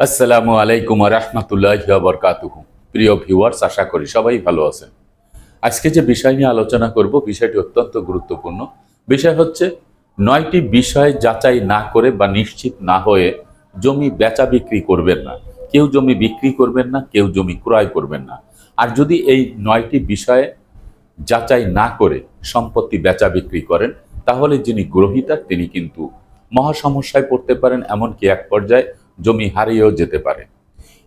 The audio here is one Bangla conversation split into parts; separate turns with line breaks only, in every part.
আসসালামু আলাইকুম রহমতুল্লাহ বরকাতুহু। প্রিয় ভিউয়ার্স, আশা করি সবাই ভালো আছেন। আজকে যে বিষয় নিয়ে আলোচনা করব, বিষয়টি অত্যন্ত গুরুত্বপূর্ণ। বিষয় হচ্ছে, নয়টি বিষয় যাচাই না করে বা নিশ্চিত না হয়ে জমি বেচা বিক্রি করবেন না। কেউ জমি বিক্রি করবেন না, কেউ জমি ক্রয় করবেন না। আর যদি এই নয়টি বিষয়ে যাচাই না করে সম্পত্তি বেচা বিক্রি করেন, তাহলে যিনি গ্রহিতা, তিনি কিন্তু মহা সমস্যায় পড়তে পারেন, এমনকি এক পর্যায়ে জমি হারিয়েও যেতে পারে।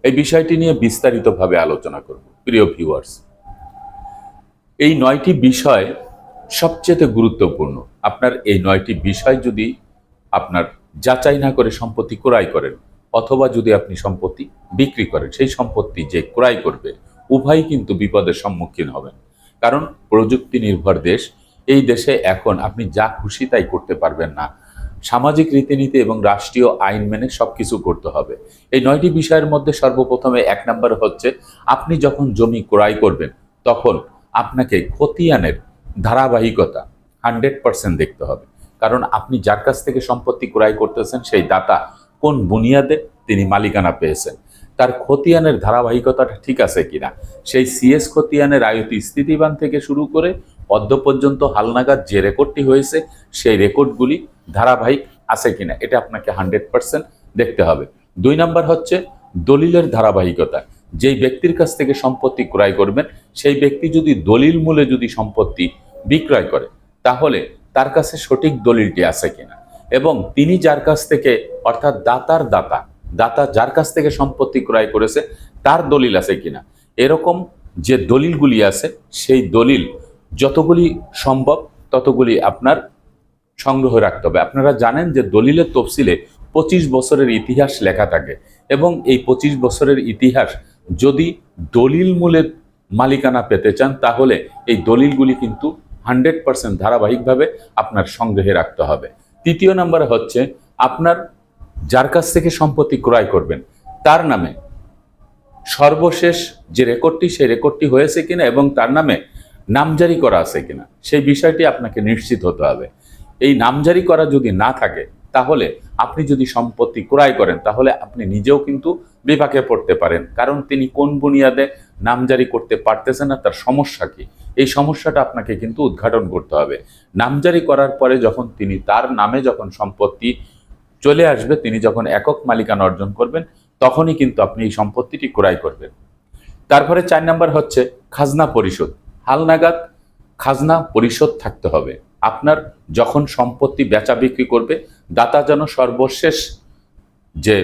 এই বিষয়টি নিয়ে বিস্তারিতভাবে আলোচনা করব। প্রিয় ভিউয়ার্স এই নয়টি বিষয় সবচেয়ে গুরুত্বপূর্ণ। আপনার এই নয়টি বিষয় যদি আপনার যাচাই না করে সম্পত্তি ক্রয় করেন, অথবা যদি আপনি সম্পত্তি বিক্রি করেন, সেই সম্পত্তি যে ক্রয় করবে, উভয়ই কিন্তু বিপদের সম্মুখীন হবেন। কারণ প্রযুক্তি নির্ভর দেশ, এই দেশে এখন আপনি যা খুশি তাই করতে পারবেন না। সামাজিক রীতিনীতি এবং রাষ্ট্রীয় আইন মেনে সবকিছু করতে হবে। এই নয়টি বিষয়ের মধ্যে সর্বপ্রথমে এক নম্বর হচ্ছে, আপনি যখন জমি ক্রয় করবেন, তখন আপনাকে খতিয়ানের ধারাবাহিকতা হান্ড্রেড পার্সেন্ট দেখতে হবে। কারণ আপনি যার কাছ থেকে সম্পত্তি ক্রয় করতেছেন, সেই দাতা কোন বুনিয়াদে তিনি মালিকানা পেয়েছেন। তার খতিয়ানের ধারাবাহিকতাটা ঠিক আছে কিনা? সেই সিএস খতিয়ানের আয়তি স্থিতিবান থেকে শুরু করে অদ্য পর্যন্ত হালনাগাদ যে রেকর্ডটি হয়েছে, সেই রেকর্ডগুলি ধারাবাহিক আছে কিনা, এটা আপনাকে হান্ড্রেড পার্সেন্ট দেখতে হবে। দুই নাম্বার হচ্ছে দলিলের ধারাবাহিকতা। যেই ব্যক্তির কাছ থেকে সম্পত্তি ক্রয় করবেন, সেই ব্যক্তি যদি দলিল মূলে যদি সম্পত্তি বিক্রয় করে, তাহলে তার কাছে সঠিক দলিলটি আছে কিনা। এবং তিনি যার কাছ থেকে, অর্থাৎ দাতার দাতা দাতা যার কাছ থেকে সম্পত্তি ক্রয় করেছে, তার দলিল আছে কিনা। এরকম যে দলিলগুলি আছে, সেই দলিল যতগুলি সম্ভব, ততগুলি আপনার সংগ্রহ রাখতে হবে। আপনারা জানেন যে দলিলের তফসিলে পঁচিশ বছরের ইতিহাস লেখা থাকে এবং এই পঁচিশ বছরের ইতিহাস যদি দলিল মূলের মালিকানা পেতে চান, তাহলে এই দলিলগুলি কিন্তু হান্ড্রেড পার্সেন্ট ধারাবাহিকভাবে আপনার সংগ্রহে রাখতে হবে। তৃতীয় নাম্বার হচ্ছে, আপনার যার কাছ থেকে সম্পত্তি ক্রয় করবেন, তার নামে সর্বশেষ যে রেকর্ডটি, সেই রেকর্ডটি হয়েছে কিনা এবং তার নামে নামজারি করা আছে কিনা, সেই বিষয়টি আপনাকে নিশ্চিত হতে হবে। এই নামজারি করা যদি না থাকে, তাহলে আপনি যদি সম্পত্তি ক্রয় করেন, তাহলে আপনি নিজেও কিন্তু বিপাকে পড়তে পারেন। কারণ তিনি কোন বুনিয়াদে নামজারি করতে পারতেছেন না তার সমস্যা কি? এই সমস্যাটা আপনাকে কিন্তু উদ্ঘাটন করতে হবে। নামজারি করার পরে যখন তিনি তার নামে যখন সম্পত্তি চলে আসবে, তিনি যখন একক মালিকানা অর্জন করবেন, তখনই কিন্তু আপনি এই সম্পত্তিটি ক্রয় করবেন। তারপরে চার নাম্বার হচ্ছে খাজনা পরিশোধ। হালনাগাদ খাজনা পরিশোধ থাকতে হবে। আপনার যখন সম্পত্তি বেচা বিক্রি করবে, দাতা যেন সর্বশেষ যে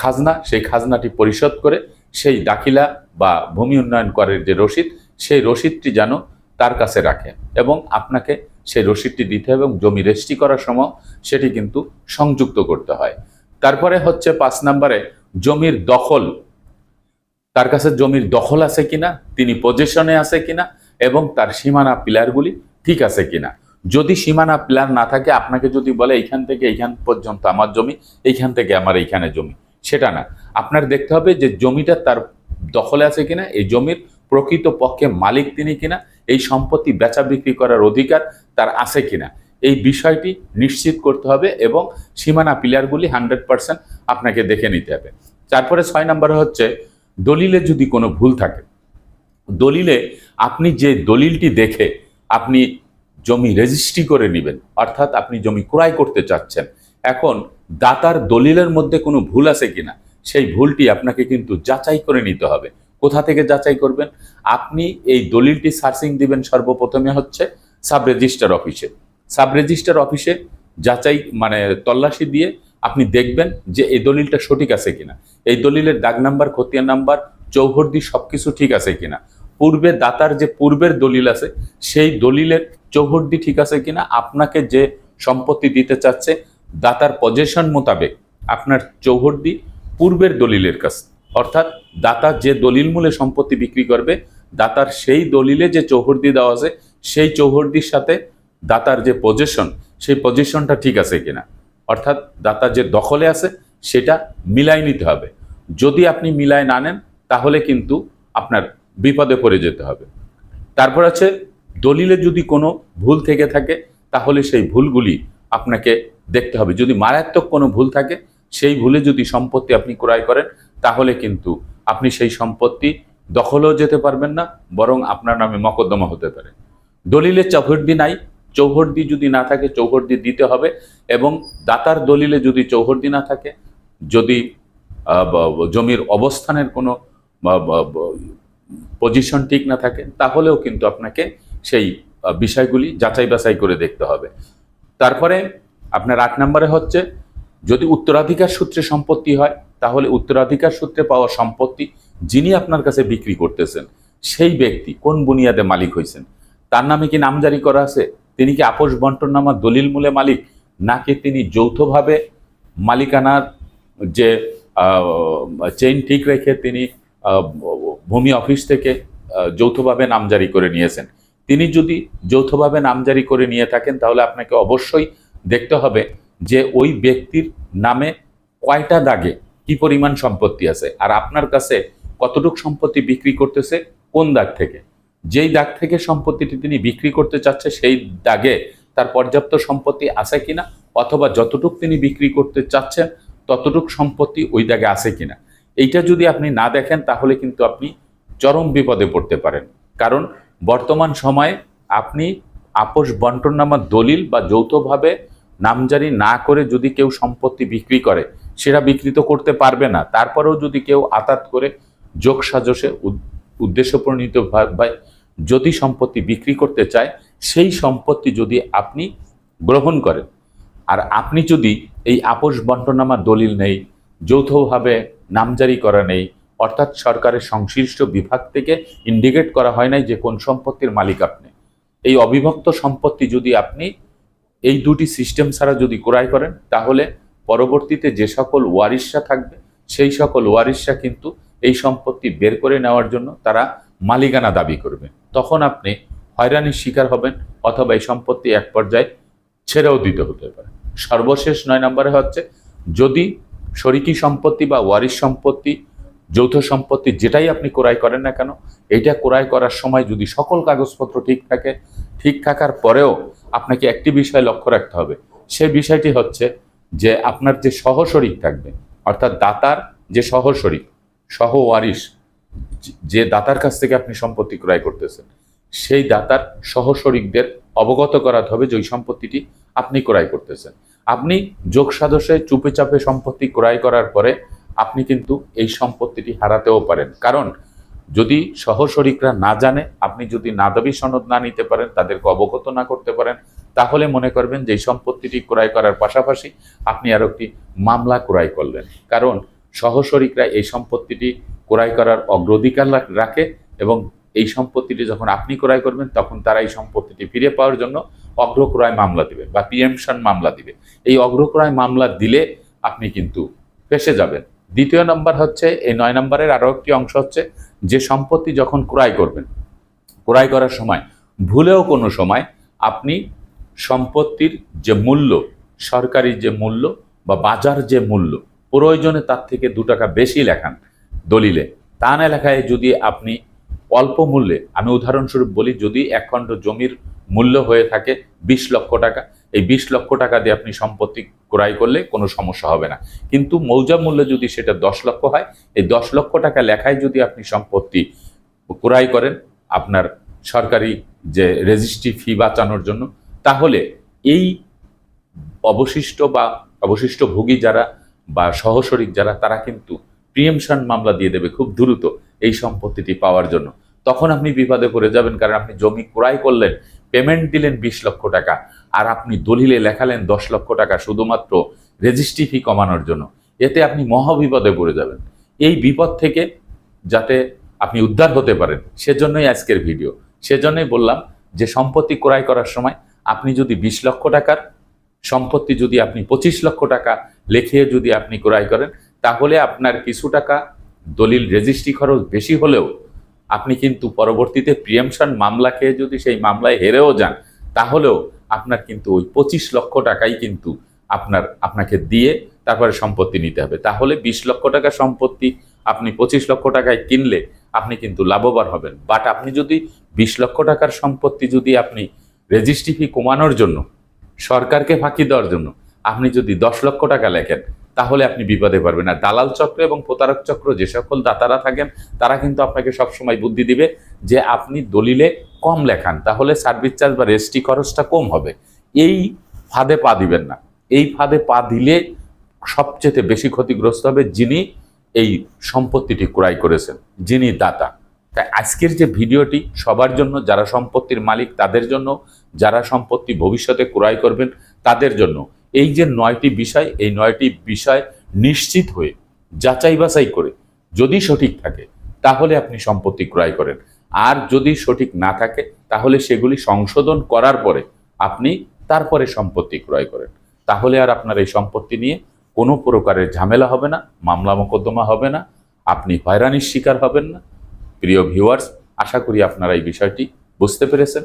খাজনা, সেই খাজনাটি পরিশোধ করে, সেই দাখিলা বা ভূমি উন্নয়ন করের যে রসিদ, সেই রসিদটি যেন তার কাছে রাখে এবং আপনাকে সেই রসিদটি দিতে হবে এবং জমি রেজিস্ট্রি করার সময় সেটি কিন্তু সংযুক্ত করতে হয়। তারপরে হচ্ছে পাঁচ নম্বরে জমির দখল তার কাছে জমির দখল আছে কিনা, তিনি পজিশনে আছে কিনা, এবং তার সীমানা পিলারগুলি ঠিক আছে কিনা। যদি সীমানা পিলার না থাকে, আপনাকে যদি বলে, এইখান থেকে এইখান পর্যন্ত আমার জমি, এইখান থেকে আমার এইখানে জমি। সেটা না। আপনার দেখতে হবে যে জমিটা তার দখলে আছে কিনা, এই জমির প্রকৃত পক্ষে মালিক তিনি কিনা, এই সম্পত্তি বেচা বিক্রি করার অধিকার তার আছে কিনা। এই বিষয়টি নিশ্চিত করতে হবে এবং সীমানা পিলারগুলি হান্ড্রেড পার্সেন্ট আপনাকে দেখে নিতে হবে। তারপরে ছয় নম্বরে হচ্ছে দলিলে যদি কোনো ভুল থাকে, দলিলে আপনি যে দলিলটি দেখে আপনি জমি রেজিস্ট্রি করে নেবেন, অর্থাৎ আপনি জমি ক্রয় করতে চাচ্ছেন, এখন দাতার দলিলের মধ্যে কোনো ভুল আছে কিনা, সেই ভুলটি আপনাকে কিন্তু যাচাই করে নিতে হবে। কোথা থেকে যাচাই করবেন? আপনি এই দলিলটি সার্চিং দিবেন সর্বপ্রথমে হচ্ছে সাব রেজিস্টার অফিসে। সাব রেজিস্টার অফিসে যাচাই মানে তল্লাশি দিয়ে আপনি দেখবেন যে এই দলিলটা সঠিক আছে কিনা। এই দলিলের দাগ নাম্বার, খতিয়ান নাম্বার চৌহদ্দি সব কিছু ঠিক আছে কিনা। পূর্বে দাতার যে পূর্বের দলিল আছে, সেই দলিলের চৌহদ্দি ঠিক আছে কিনা, আপনাকে যে সম্পত্তি দিতে চাচ্ছে, দাতার পজেশন মোতাবেক আপনার চৌহদ্দি পূর্বের দলিলের কাছে। অর্থাৎ দাতা যে দলিল মূলে সম্পত্তি বিক্রি করবে, দাতার সেই দলিলে যে চৌহদ্দি দেওয়া আছে, সেই চৌহদ্দির সাথে দাতার যে পজিশন, সেই পজিশনটা ঠিক আছে কিনা। অর্থাৎ দাতা যে দখলে আছে, সেটা মিলাই নিতে হবে। যদি আপনি মিলায় না নেন, তাহলে কিন্তু আপনার বিপদে পড়ে যেতে হবে। তারপর আছে, দলিলে যদি কোনো ভুল থেকে থাকে, তাহলে সেই ভুলগুলি আপনাকে দেখতে হবে। যদি মারাত্মক কোনো ভুল থাকে, সেই ভুলে যদি সম্পত্তি আপনি ক্রয় করেন, তাহলে কিন্তু আপনি সেই সম্পত্তি দখলও যেতে পারবেন না, বরং আপনার নামে মকদ্দমা হতে পারে। দলিলে চৌহদ্দি নাই চৌহদ্দি যদি না থাকে, চৌহদ্দি দিতে হবে এবং দাতার দলিলে যদি চৌহদ্দি না থাকে, যদি জমির অবস্থানের কোনো পজিশন ঠিক না থাকে, তাহলেও কিন্তু আপনাকে সেই বিষয়গুলি যাচাই বাছাই করে দেখতে হবে। তারপরে আপনার আট নম্বরে হচ্ছে, যদি উত্তরাধিকার সূত্রে সম্পত্তি হয়, তাহলে উত্তরাধিকার সূত্রে পাওয়া সম্পত্তি যিনি আপনার কাছে বিক্রি করতেছেন, সেই ব্যক্তি কোন বুনিয়াদে মালিক হয়েছেন তার নামে কি নামজারি করা আছে? তিনি কি আপোষ বন্টন নামা দলিল মূলে মালিক? নাকি তিনি যৌথভাবে মালিকানার যে চেইন ঠিক রেখে তিনি ভূমি অফিস থেকে যৌথভাবে নামজারি করে নিয়েছেন? তিনি যদি যৌথভাবে নামজারি করে নিয়ে থাকেন, তাহলে আপনাকে অবশ্যই দেখতে হবে যে ওই ব্যক্তির নামে কয়টা দাগে কি পরিমাণ সম্পত্তি আছে। আর আপনার কাছে কতটুক সম্পত্তি বিক্রি করতেছে, কোন দাগ থেকে? যেই দাগ থেকে সম্পত্তিটি তিনি বিক্রি করতে চাচ্ছে, সেই দাগে তার পর্যাপ্ত সম্পত্তি আছে কিনা অথবা যতটুক তিনি বিক্রি করতে চাচ্ছেন, ততটুক সম্পত্তি ওই দাগে আছে কিনা। এইটা যদি আপনি না দেখেন, তাহলে কিন্তু আপনি চরম বিপদে পড়তে পারেন। কারণ বর্তমান সময়ে আপনি আপোষ বন্টননামা দলিল বা যৌথভাবে নামজারি না করে যদি কেউ সম্পত্তি বিক্রি করে, সেটা বিক্রি তো করতে পারবে না। তারপরেও যদি কেউ আতাত করে যোগ সাজসে উদ- উদ্দেশ্যপ্রণীত ভাবে যদি সম্পত্তি বিক্রি করতে চায়, সেই সম্পত্তি যদি আপনি গ্রহণ করেন। আর আপনি যদি এই আপোষ বন্টনামা দলিল নেই, যৌথভাবে নামজারি করা নেই, অর্থাৎ সরকারের সংশ্লিষ্ট বিভাগ থেকে ইন্ডিকেট করা হয় নাই যে কোন সম্পত্তির মালিক আপনি। এই অবিভক্ত সম্পত্তি যদি আপনি এই দুটি সিস্টেম ছাড়া যদি ক্রয় করেন, তাহলে পরবর্তীতে যে সকল ওয়ারিশরা থাকবে, সেই সকল ওয়ারিশরা কিন্তু এই সম্পত্তি বের করে নেওয়ার জন্য তারা মালিকানা দাবি করবে। তখন আপনি হয়রানির শিকার হবেন অথবা এই সম্পত্তি এক পর্যায়ে ছেড়েও দিতে হতে পারে। সর্বশেষ নয় নম্বরে হচ্ছে, যদি শরিকি সম্পত্তি বা ওয়ারিশ সম্পত্তি, যৌথ সম্পত্তি যেটাই আপনি ক্রয় করেন না কেন, এটা ক্রয় করার সময় যদি সকল কাগজপত্র ঠিক থাকে, ঠিক থাকার পরেও আপনাকে একটি বিষয় লক্ষ্য রাখতে হবে। সেই বিষয়টি হচ্ছে যে আপনার যে সহশরিক থাকবে, অর্থাৎ দাতার যে সহশরিক সহ ওয়ারিশ যে দাতার কাছ থেকে আপনি সম্পত্তি ক্রয় করতেছেন, সেই দাতার সহশরিকদের অবগত করাতে হবে যে ওই সম্পত্তিটি আপনি ক্রয় করতেছেন। আপনি যোগ সাদসে চুপে চাপে সম্পত্তি ক্রয় করার পরে আপনি কিন্তু এই সম্পত্তিটি হারাতেও পারেন। কারণ যদি সহশরিকরা না জানে, আপনি যদি নাদাবি সনদ না নিতে পারেন, তাদেরকে অবগত না করতে পারেন, তাহলে মনে করবেন যে সম্পত্তিটি ক্রয় করার পাশাপাশি আপনি আরও একটি মামলা ক্রয় করলেন। কারণ সহশরিকরা এই সম্পত্তিটি ক্রয় করার অগ্রাধিকার রাখে এবং এই সম্পত্তিটি যখন আপনি ক্রয় করবেন, তখন তারা এই সম্পত্তিটি ফিরে পাওয়ার জন্য অগ্রক্রয় মামলা দিবে বা পিএমশন মামলা দিবে। এই অগ্রক্রয় মামলা দিলে আপনি কিন্তু ফেসে যাবেন। দ্বিতীয় নম্বর হচ্ছে, এই নয় নম্বরের আরও একটি অংশ হচ্ছে, যে সম্পত্তি যখন ক্রয় করবেন, ক্রয় করার সময়, ভুলেও কোনো সময় আপনি সম্পত্তির যে মূল্য, সরকারি যে মূল্য বা বাজার যে মূল্য, প্রয়োজনে তার থেকে দু টাকা বেশি লেখান। দলিলে। তা না লেখায় যদি আপনি অল্প মূল্যে, আমি উদাহরণস্বরূপ বলি, যদি এক খণ্ড জমির মূল্য হয়ে থাকে বিশ লক্ষ টাকা, এই বিশ লক্ষ টাকা দিয়ে আপনি সম্পত্তি ক্রয় করলে কোনো সমস্যা হবে না। কিন্তু মৌজা মূল্য যদি সেটা দশ লক্ষ হয়, এই দশ লক্ষ টাকা লেখায় যদি আপনি সম্পত্তি ক্রয় করেন আপনার সরকারি যে রেজিস্ট্রি ফি বাঁচানোর জন্য, তাহলে এই অবশিষ্ট বা অবশিষ্ট ভোগী যারা বা সহশরিক যারা, তারা কিন্তু প্রিয়েমশন মামলা দিয়ে দেবে খুব দ্রুত এই সম্পত্তিটি পাওয়ার জন্য। তখন আপনি বিপদে পড়ে যাবেন কারণ আপনি জমি ক্রয় করলেন পেমেন্ট দিলেন বিশ লক্ষ টাকা আর আপনি দলিলে লেখালেন দশ লক্ষ টাকা শুধুমাত্র রেজিস্ট্রি ফি কমানোর জন্য। এতে আপনি মহাবিপদে পড়ে যাবেন। এই বিপদ থেকে যাতে আপনি উদ্ধার হতে পারেন, সেজন্যই আজকের ভিডিও। সেজন্যই বললাম যে সম্পত্তি ক্রয় করার সময় আপনি যদি বিশ লক্ষ টাকার সম্পত্তি যদি আপনি পঁচিশ লক্ষ টাকা লেখিয়ে যদি আপনি ক্রয় করেন তাহলে আপনার কিছু টাকা দলিল রেজিস্ট্রি খরচ বেশি হলেও আপনি কিন্তু পরবর্তীতে প্রিয়ামশন মামলা খেয়ে যদি সেই মামলায় হেরেও যান, তাহলেও আপনার কিন্তু ওই পঁচিশ লক্ষ টাকাই কিন্তু আপনার, আপনাকে দিয়ে তারপরে সম্পত্তি নিতে হবে। তাহলে বিশ লক্ষ টাকা সম্পত্তি আপনি পঁচিশ লক্ষ টাকায় কিনলে আপনি কিন্তু লাভবান হবেন। বাট আপনি যদি বিশ লক্ষ টাকার সম্পত্তি যদি আপনি রেজিস্ট্রি ফি কমানোর জন্য, সরকারকে ফাঁকি দেওয়ার জন্য আপনি যদি দশ লক্ষ টাকা লেখেন তাহলে আপনি বিপদে পারবেন না দালাল চক্র এবং প্রতারক চক্র যে সকল দাতারা থাকেন, তারা কিন্তু আপনাকে সবসময় বুদ্ধি দিবে যে আপনি দলিলে কম লেখান, তাহলে সার্ভিস চার্জ বা রেজিস্ট্রি খরচটা কম হবে। এই ফাঁদে পা দিবেন না। এই ফাঁদে পা দিলে সবচেয়ে বেশি ক্ষতিগ্রস্ত হবে যিনি এই সম্পত্তিটি ক্রয় করেছেন, যিনি দাতা। তাই আজকের যে ভিডিওটি সবার জন্য, যারা সম্পত্তির মালিক তাদের জন্য, যারা সম্পত্তি ভবিষ্যতে ক্রয় করবেন তাদের জন্য এই যে নয়টি বিষয়, এই নয়টি বিষয় নিশ্চিত হয়ে, যাচাই বাছাই করে যদি সঠিক থাকে, তাহলে আপনি সম্পত্তি ক্রয় করেন। আর যদি সঠিক না থাকে, তাহলে সেগুলি সংশোধন করার পরে আপনি তারপরে সম্পত্তি ক্রয় করেন। তাহলে আর আপনার এই সম্পত্তি নিয়ে কোনো প্রকারের ঝামেলা হবে না, মামলা মোকদ্দমা হবে না, আপনি হয়রানির শিকার হবেন না। প্রিয় ভিউয়ার্স, আশা করি আপনারা এই বিষয়টি বুঝতে পেরেছেন।